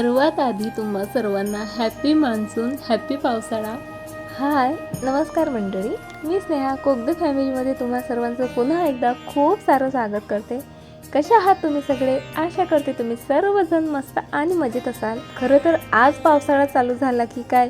सर्वात आधी तुम्हा सर्वांना हॅपी मान्सून हॅपी पावसाळा. हाय नमस्कार मंडळी. मी स्नेहा कोगदे फॅमिलीमध्ये तुम्हा सर्वांचं पुन्हा एकदा खूप सारं स्वागत करते. कशा आहात तुम्ही सगळे? आशा करते तुम्ही सर्वजण मस्त आणि मजेत असाल. खरं तर आज पावसाळा चालू झाला की काय?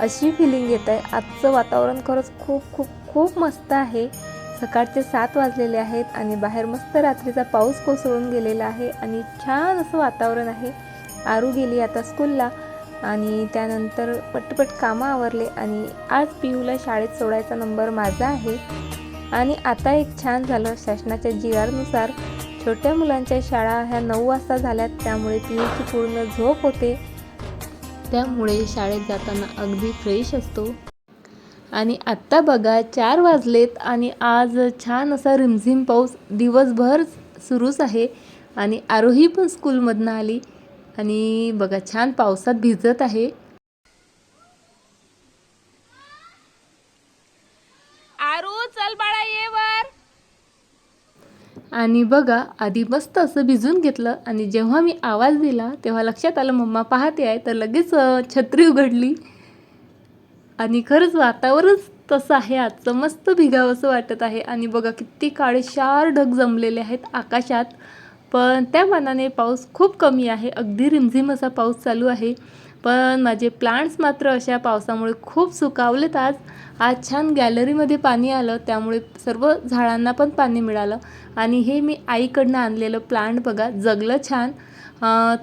अशी फिलिंग येत आहे आजचं वातावरण खरंच खूप खूप खूप मस्त आहे. सकाळचे सात वाजलेले आहेत आणि बाहेर मस्त रात्रीचा पाऊस कोसळून गेलेला आहे आणि छान असं वातावरण आहे. आरू गेली आता स्कूलला आणि त्यानंतर पटपट कामं आवरले आणि आज पियूला शाळेत सोडायचा नंबर माझा आहे. आणि आता एक छान झालं शासनाच्या जी आरनुसार छोट्या मुलांच्या शाळा ह्या नऊ वाजता झाल्यात त्यामुळे पियूची पूर्ण झोप होते. त्यामुळे शाळेत जाताना अगदी फ्रेश असतो. आणि आत्ता बघा चार वाजलेत आणि आज छान असा रिमझिम पाऊस दिवसभर सुरूच आहे. आणि आरोही पण स्कूलमधनं आली. आणि बघा छान पावसात भिजत आहे. आरू चल बाळा ये वर. आणि बघा आधी मस्त असं भिजून घेतलं आणि जेव्हा मी आवाज दिला तेव्हा लक्षात आलं मम्मा पाहते आहे तर लगेच छत्री उघडली. आणि खरंच वातावरणच तसं आहे आजचं मस्त भिगावंसं वाटत आहे. आणि बघा किती काळे शार ढग जमलेले आहेत आकाशात. पण त्या मानाने पाऊस खूप कमी आहे. अगदी रिमझिम असा पाऊस चालू आहे. पण माझे प्लांट्स मात्र अशा पावसामुळे खूप सुकावलेत आज. आज छान गॅलरीमध्ये पाणी आलं. त्यामुळे सर्व झाडांना पण पाणी मिळालं. आणि हे मी आईकडनं आणलेलं प्लांट बघा जगलं छान.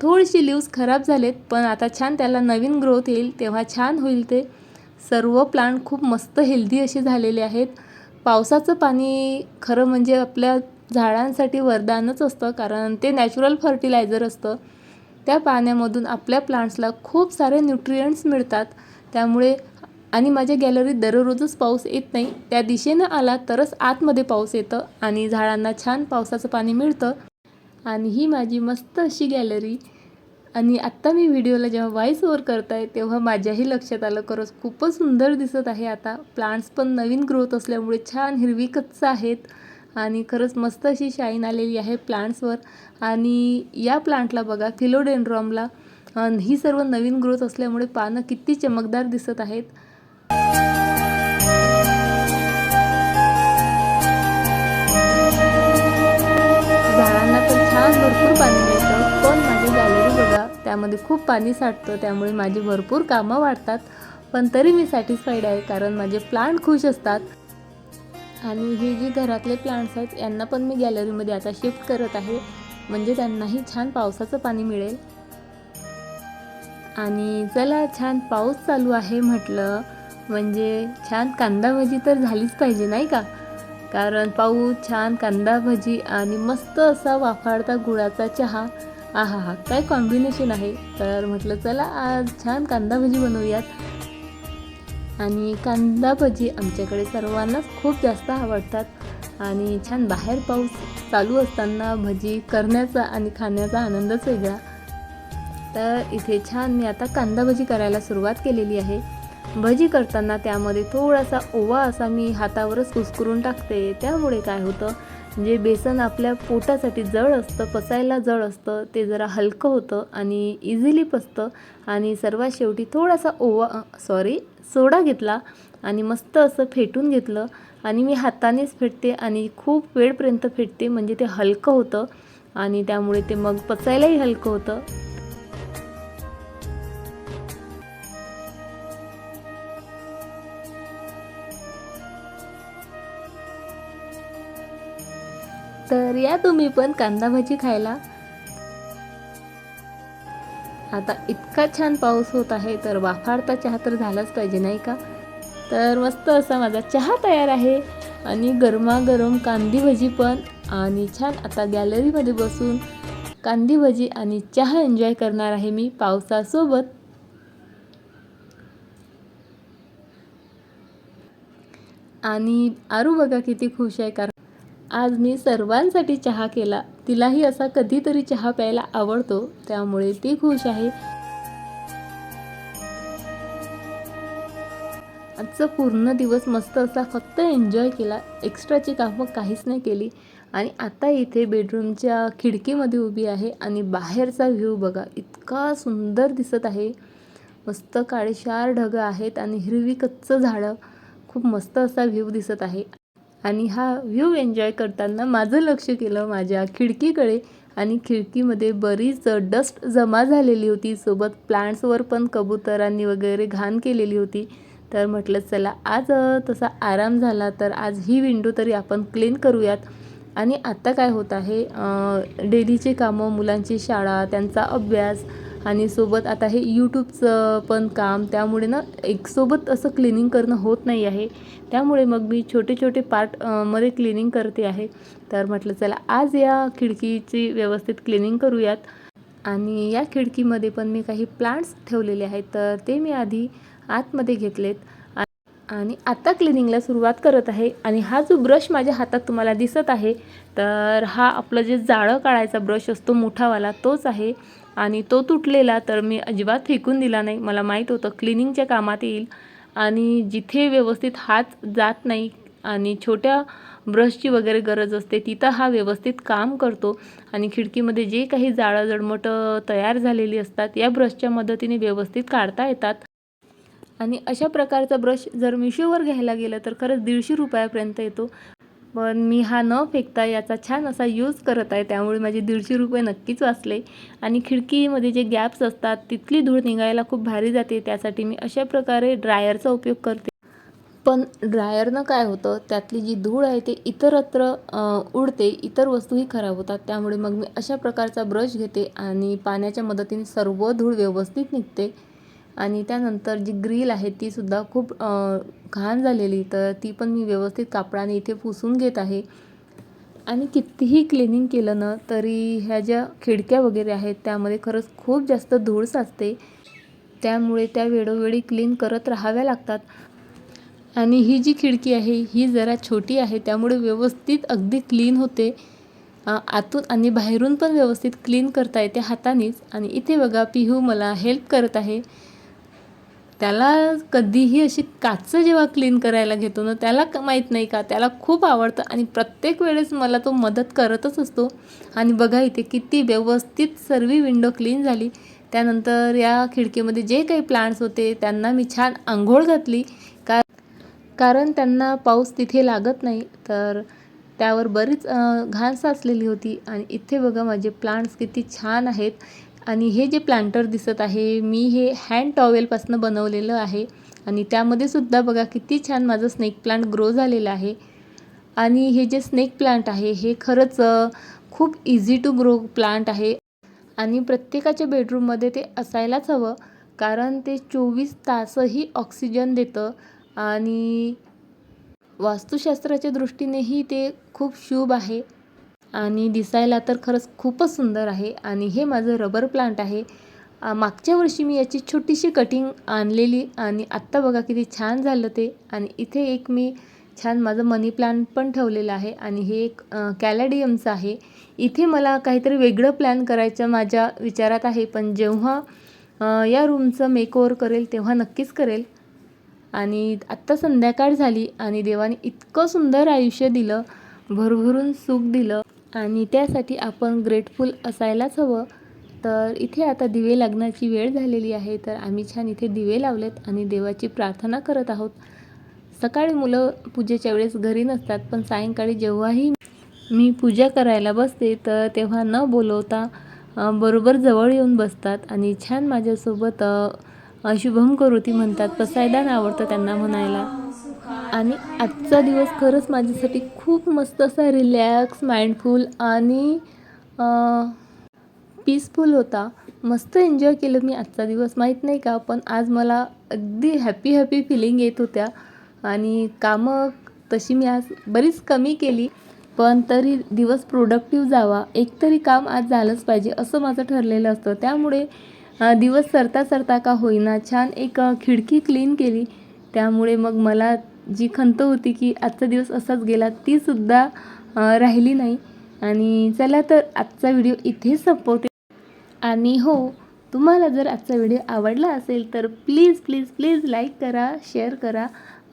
थोडीशी लिव्स खराब झालेत पण आता छान त्याला नवीन ग्रोथ येईल तेव्हा छान होईल ते. सर्व प्लांट खूप मस्त हेल्दी असे झालेले आहेत. पावसाचं पाणी खरं म्हणजे आपल्या झाडांसाठी वरदानच असतं कारण ते नॅचरल फर्टिलायझर असतं. त्या पाण्यामधून आपल्या प्लांट्सला खूप सारे न्यूट्रियंट्स मिळतात. त्यामुळे आणि माझ्या गॅलरीत दररोजच पाऊस येत नाही. त्या दिशेनं आला तरच आतमध्ये पाऊस येतं आणि झाडांना छान पावसाचं पाणी मिळतं. आणि ही माझी मस्त अशी गॅलरी आणि आत्ता मी व्हिडिओला जेव्हा व्हॉइस ओवर करताय तेव्हा माझ्याही लक्षात आलं. खरंच खूपच सुंदर दिसत आहे आता. प्लांट्स पण नवीन ग्रोथ असल्यामुळे छान हिरवी कच्च आहेत. आणि खरंच मस्त अशी शाईन आलेली आहे प्लांट्सवर. आणि या प्लांटला बघा फिलोडेंड्रॉमला ही सर्व नवीन ग्रोथ असल्यामुळे पानं किती चमकदार दिसत आहेत. झाडांना तर छान भरपूर पाणी मिळतं पण माझी गॅलरी बघा त्यामध्ये खूप पाणी साठतं त्यामुळे माझी भरपूर कामं वाढतात. पण तरी मी सॅटिस्फाईड आहे कारण माझे प्लांट खुश असतात. आणि हे जे घरातले प्लांट्स आहेत यांना पण मी गॅलरीमध्ये आता शिफ्ट करत आहे. म्हणजे त्यांनाही छान पावसाचं पाणी मिळेल. आणि चला छान पाऊस चालू आहे म्हटलं म्हणजे छान कांदा भजी तर झालीच पाहिजे नाही का? कारण पाऊस छान कांदा भजी आणि मस्त असा वाफाळता गुळाचा चहा. आहा हा काय कॉम्बिनेशन आहे? तर म्हटलं चला आज छान कांदा भजी बनवूयात. आणि कांदा भजी आमच्याकडे सर्वांनाच खूप जास्त आवडतात. आणि छान बाहेर पाऊस चालू असताना भजी करण्याचा आणि खाण्याचा आनंदच वेगळा. तर इथे छान मी आता कांदा भजी करायला सुरुवात केलेली आहे. भजी करताना त्यामध्ये थोडासा ओवा असा मी हातावरच कुस्करून टाकते. त्यामुळे काय होतं जे बेसन आपल्या पोटासाठी जड असतं पचायला जड असतं ते जरा हलकं होतं आणि इझिली पचतं. आणि सर्वात शेवटी थोडासा ओवा सॉरी सोडा घेतला आणि मस्त असं फेटून घेतलं. आणि मी हातानेच फेटते आणि खूप वेळपर्यंत फेटते. म्हणजे ते हलकं होतं आणि त्यामुळे ते मग पचायलाही हलकं होतं. तर या तुम्ही पण कांदा भाजी खायला. आता इतका छान पाऊस होत आहे तर वाफाडता चहा तर झालाच पाहिजे नाही का? तर मस्त असा माझा चहा तयार आहे आणि गरमागरम कांदी भजी पण आणि छान आता गॅलरीमध्ये बसून कांदी भजी आणि चहा एन्जॉय करणार आहे मी पावसासोबत. आणि आरू बघा किती खुश आहे कारण आज मी सर्वांसाठी चहा केला. तिलाही असा कधीतरी चहा प्यायला आवडतो त्यामुळे ती खुश आहे. आजचा पूर्ण दिवस मस्त असा फक्त एन्जॉय केला एक्स्ट्राची कामं काहीच नाही केली. आणि आता इथे बेडरूमच्या खिडकीमध्ये उभी आहे आणि बाहेरचा व्ह्यू बघा इतका सुंदर दिसत आहे. मस्त काळेशार ढगं आहेत आणि हिरवी कच्च झाडं. खूप मस्त असा व्ह्यू दिसत आहे. आणि हा व्ह्यू एन्जॉय करताना माझं लक्ष केलं माझ्या खिडकीकडे. आणि खिडकीमध्ये बरीच डस्ट जमा झालेली होती. सोबत प्लांट्सवर पण कबुतरांनी वगैरे घाण केलेली होती. तर म्हटलं चला आज तसा आराम झाला तर आज ही विंडो तरी आपण क्लीन करूयात. आणि आत्ता काय होत आहे डेलीचे कामं मुलांची शाळा त्यांचा अभ्यास आणि सोबत आता हे यूट्यूबचं पण काम त्यामुळे ना एक सोबत असं क्लिनिंग करणं होत नाही आहे. त्यामुळे मग मी छोटे छोटे पार्टमध्ये क्लिनिंग करते आहे. तर म्हटलं चला आज या खिडकीची व्यवस्थित क्लिनिंग करूयात. आणि या खिडकीमध्ये पण मी काही प्लांट्स ठेवलेले आहेत. तर ते मी आधी आतमध्ये घेतलेत. आ- आणि आत्ता क्लिनिंगला सुरुवात करत आहे. आणि हा जो ब्रश माझ्या हातात तुम्हाला दिसत आहे तर हा आपलं जे जाळं काढायचा ब्रश असतो मोठावाला तोच आहे. आणि तो तुटलेला तर मी अजिबात फेकून दिला नाही. मला माहीत होतं क्लिनिंगच्या कामात येईल आणि जिथे व्यवस्थित हात जात नाही आणि छोट्या ब्रशची वगैरे गरज असते तिथं हा व्यवस्थित काम करतो आणि खिडकीमध्ये जे काही जाळं जडमटं तयार झालेली असतात या ब्रशच्या मदतीने व्यवस्थित काढता येतात. आणि अशा प्रकारचा ब्रश जर मिशोवर घ्यायला गेलं तर खरंच दीडशे रुपयापर्यंत येतो. पण मी हा न फेकता याचा छान असा यूज करत आहे. त्यामुळे माझे दीडशे रुपये नक्कीच वाचले. आणि खिडकीमध्ये जे गॅप्स असतात तिथली धूळ निघायला खूप भारी जाते. त्यासाठी मी अशा प्रकारे ड्रायरचा उपयोग करते. पण ड्रायरनं काय होतं? त्यातली जी धूळ आहे ते इतरत्र उडते. इतर वस्तूही खराब होतात. त्यामुळे मग मी अशा प्रकारचा ब्रश घेते आणि पाण्याच्या मदतीने सर्व धूळ व्यवस्थित निघते. आणि त्यानंतर जी ग्रिल आहे ती सुद्धा खूप घाण झालेली. तर ती पण मी व्यवस्थित कापडाने इथे पुसून घेत आहे. आणि कितीही क्लिनिंग केलं ना तरी ह्या ज्या खिडक्या वगैरे आहेत त्यामध्ये खरंच खूप जास्त धूळ साचते. त्यामुळे त्या वेळोवेळी क्लीन करत राहाव्या लागतात. आणि ही जी खिडकी आहे ही जरा छोटी आहे त्यामुळे व्यवस्थित अगदी क्लीन होते. आतून आणि बाहेरून पण व्यवस्थित क्लीन करता येते हातानेच. आणि इथे बघा पिहू मला हेल्प करत आहे. त्याला कधीही अशी काचं जेव्हा क्लीन करायला घेतो ना त्याला क- माहीत नाही का? त्याला खूप आवडतं आणि प्रत्येक वेळेस मला तो मदत करतच असतो. आणि बघा इथे किती व्यवस्थित सर्व विंडो क्लीन झाली. त्यानंतर या खिडकीमध्ये जे काही प्लांट्स होते त्यांना मी छान आंघोळ घातली. का कारण त्यांना पाऊस तिथे लागत नाही तर त्यावर बरीच घाण साचलेली होती. आणि इथे बघा माझे प्लांट्स किती छान आहेत. आणि हे जे प्लांटर दिसत आहे मी हे हँड टॉवेलपासून बनवलेलं आहे. आणि त्यामध्ये सुद्धा बघा किती छान माझं स्नेक प्लांट ग्रो झालेलं आहे. आणि हे जे स्नेक प्लांट आहे हे खरंच खूप इझी टू ग्रो प्लांट आहे. आणि प्रत्येकाच्या बेडरूममध्ये ते असायलाच हवं कारण ते चोवीस तासही ऑक्सिजन देतं. आणि वास्तुशास्त्राच्या दृष्टीनेही ते खूप शुभ आहे. आणि दिसायला तर खरंच खूपच सुंदर आहे. आणि हे माझं रबर प्लांट आहे. मागच्या वर्षी मी याची छोटीशी कटिंग आणलेली आणि आत्ता बघा किती छान झालं ते. आणि इथे एक मी छान माझं मनी प्लांट पण ठेवलेलं आहे आणि हे एक कॅलॅडियमचं आहे. इथे मला काहीतरी वेगळं प्लॅन करायचं माझ्या विचारात आहे पण जेव्हा या रूमचं मेकओवर करेल तेव्हा नक्कीच करेल. आणि आत्ता संध्याकाळ झाली आणि देवाने इतकं सुंदर आयुष्य दिलं भरभरून सुख दिलं. आणि त्यासाठी आपण ग्रेटफुल असायलाच हवं. तर इथे आता दिवे लागण्याची वेळ झालेली आहे. तर आम्ही छान इथे दिवे लावलेत आणि देवाची प्रार्थना करत आहोत. सकाळी मुलं पूजेच्या वेळेस घरी नसतात पण सायंकाळी जेव्हाही मी पूजा करायला बसते तर तेव्हा न बोलवता बरोबर जवळ येऊन बसतात आणि छान माझ्यासोबत शुभम करोती म्हणतात पसायदान आवडतं त्यांना म्हणायला. आणि आजचा दिवस खरंच माझ्यासाठी खूप मस्त असा रिलॅक्स माइंडफुल आणि पीसफुल होता. मस्त एन्जॉय केलं मी आजचा दिवस. माहीत नाही का पण आज मला अगदी हॅपी हॅपी फिलिंग येत होत्या. आणि कामं तशी मी आज बरीच कमी केली पण तरी दिवस प्रोडक्टिव्ह जावा. एकतरी काम आज झालंच पाहिजे असं माझं ठरलेलं असतं. त्यामुळे दिवस सरता सरता का होईना छान एक खिडकी क्लीन केली. त्यामुळे मग मला जी खंत होती की आजचा दिवस असाच गेला ती सुद्धा राहिली नाही. आणि चला तर आजचा व्हिडिओ इथे संपवते. आणि हो तुम्हाला जर आजचा व्हिडिओ आवडला असेल तर प्लीज प्लीज प्लीज लाईक करा शेअर करा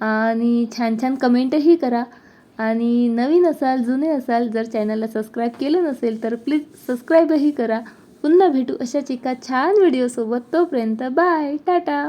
आणि छान छान कमेंटही करा. आणि नवीन असाल जुने असाल जर चॅनलला सबस्क्राईब केलं नसेल तर प्लीज सबस्क्राईबही करा. पुन्हा भेटू अशाच एका छान व्हिडिओसोबत. तोपर्यंत बाय टाटा!